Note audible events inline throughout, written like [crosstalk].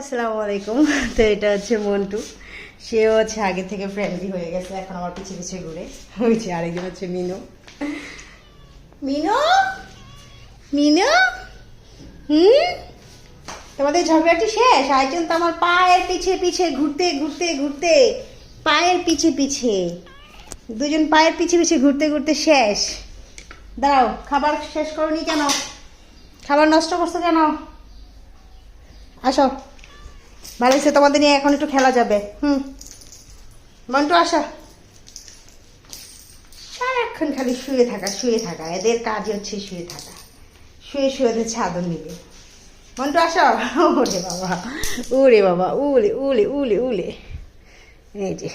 আসসালামু আলাইকুম [laughs] তো এটা হচ্ছে মন্টু। সেও হচ্ছে আগে থেকে ফ্রেন্ডলি হয়ে গেছে, এখন আমার পিছে পিছে ঘুরে। যে আরেকজন হচ্ছে মিনু। মিনু? মিনু? হুম? তোমাদের ঝগড়াটি শেষ? আরেকজন তো আমার পায়ের পিছে পিছে ঘুরতে ঘুরতে ঘুরতে। পায়ের পিছে পিছে। দুজন পায়ের পিছে পিছে ঘুরতে ঘুরতে শেষ। দাঁড়াও, খাবার শেষ করনি কেন? খাবার নষ্ট করছ কেন? আসো। ভালো তোমাদের নিয়ে এখন একটু খেলা যাবে। হুম। মন্টু, আসো। সারাক্ষণ খালি শুয়ে থাকা শুয়ে থাকা। এদের কাজ হচ্ছে শুয়ে থাকা। শুয়ে শুয়ে ওদের চাদর নিবে। মন্টু, আসো। ওরে বাবা। উড়ে বাবা, উলে উলে উলে উলে। এই যে।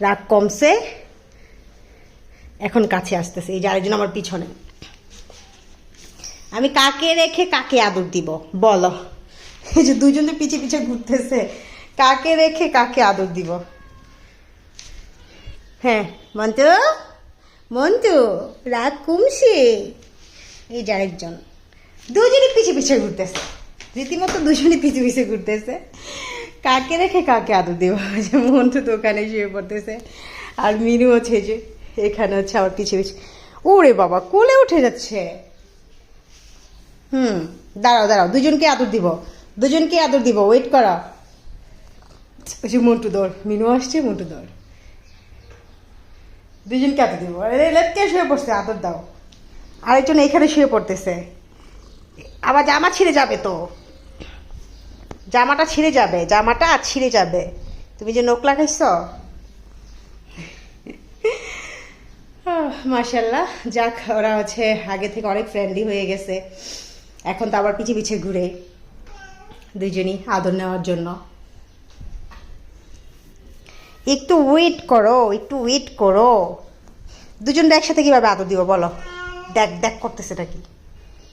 রাগ কমছে। এখন কাছে আসতেছে। এই যে আরেকজন আমার পিছনে। আমি কাকে রেখে কাকে আদর দিব? বলো। এই যে দুজনে পিছে পিছে ঘুরতেছে। কাকে রেখে কাকে আদর দিব? হ্যাঁ মন্তু মন্তু রাগ কমছে এই যে আরেকজন। দুজনে পিছে পিছে ঘুরতেছে। রীতিমতো দুজনে পিছে পিছে ঘুরতেছে। কাকে রেখে কাকে আদর দিব? [laughs] যে মন্তু তো ওখানে শুয়ে পড়তেছে। আর মিনু হচ্ছে যে, এখানে হচ্ছে আমার পিছে পিছে। ওরে বাবা, কোলে উঠে যাচ্ছে। হুম, দাঁড়াও দাঁড়াও, দুজনকে আদর দিব। দুজনকে আদর দিব ওয়েট করা। যে মন্টু দৌড়। মিনু আসছে, মন্টু দৌড়। দুজনকে আদর দিব। আরে লেটকে শুয়ে পড়ছে, আদর দাও। আরেকজন এখানে শুয়ে পড়তেছে। আবার জামা ছিঁড়ে যাবে তো। জামাটা ছিঁড়ে যাবে, জামাটা ছিঁড়ে যাবে। তুমি যে নোক লাগাইছ মার্শাল্লাহ যাক, ওরা হচ্ছে আগে থেকে অনেক ফ্রেন্ডলি হয়ে গেছে। এখন তো আবার পিছে পিছে ঘুরে। দুজনই আদর নেওয়ার জন্য। একটু ওয়েট করো, একটু ওয়েট করো। দুজন একসাথে কীভাবে আদর দিব বলো? দেখ দেখ করতেছে এটা কি?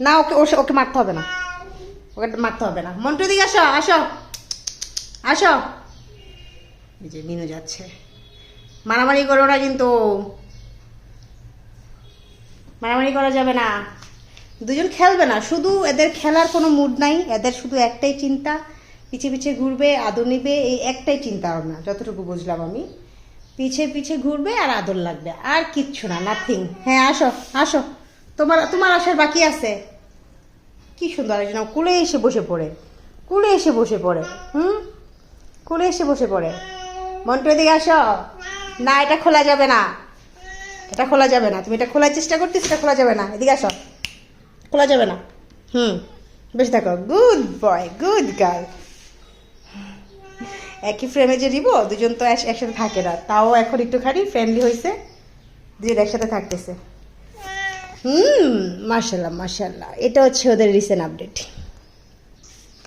না, ওকে ওকে- মারতে হবে না। ওকে মারতে হবে না। মন্টু দিকে আসো আসো। আসো। এই যে মিনু যাচ্ছে। মারামারি করো না কিন্তু। মারামারি করা যাবে না। দুজন খেলবে না, শুধু এদের খেলার কোনো মুড নাই, এদের শুধু একটাই চিন্তা, পিছে পিছে ঘুরবে, আদর নিবে, এই একটাই চিন্তা ভাবনা, যতটুকু বুঝলাম আমি। পিছে পিছে ঘুরবে আর আদর লাগবে, আর কিচ্ছু না নাথিং হ্যাঁ আসো আসো। তোমার তোমার আসার বাকি আছে। কি সুন্দর একজন, কুলে এসে বসে পড়ে, কুলে এসে বসে পড়ে, হুম? কুলে এসে বসে পড়ে। মন্টু, এদিকে আসো। না, এটা খোলা যাবে না। এটা খোলা যাবে না, তুমি এটা খোলার চেষ্টা করতেছ, এটা খোলা যাবে না। এদিকে আসো। খোলা যাবে না। হুম। বেশ দেখো গুড বয় গুড গার্ল একই ফ্রেমে যে দিব দুজন তো একসাথে থাকে না। তাও এখন একটুখানি ফ্রেন্ডলি হয়েছে দুজন একসাথে থাকতেছে। হুম মার্শাল্লাহ মার্শাল্লাহ এটা হচ্ছে ওদের রিসেন্ট আপডেট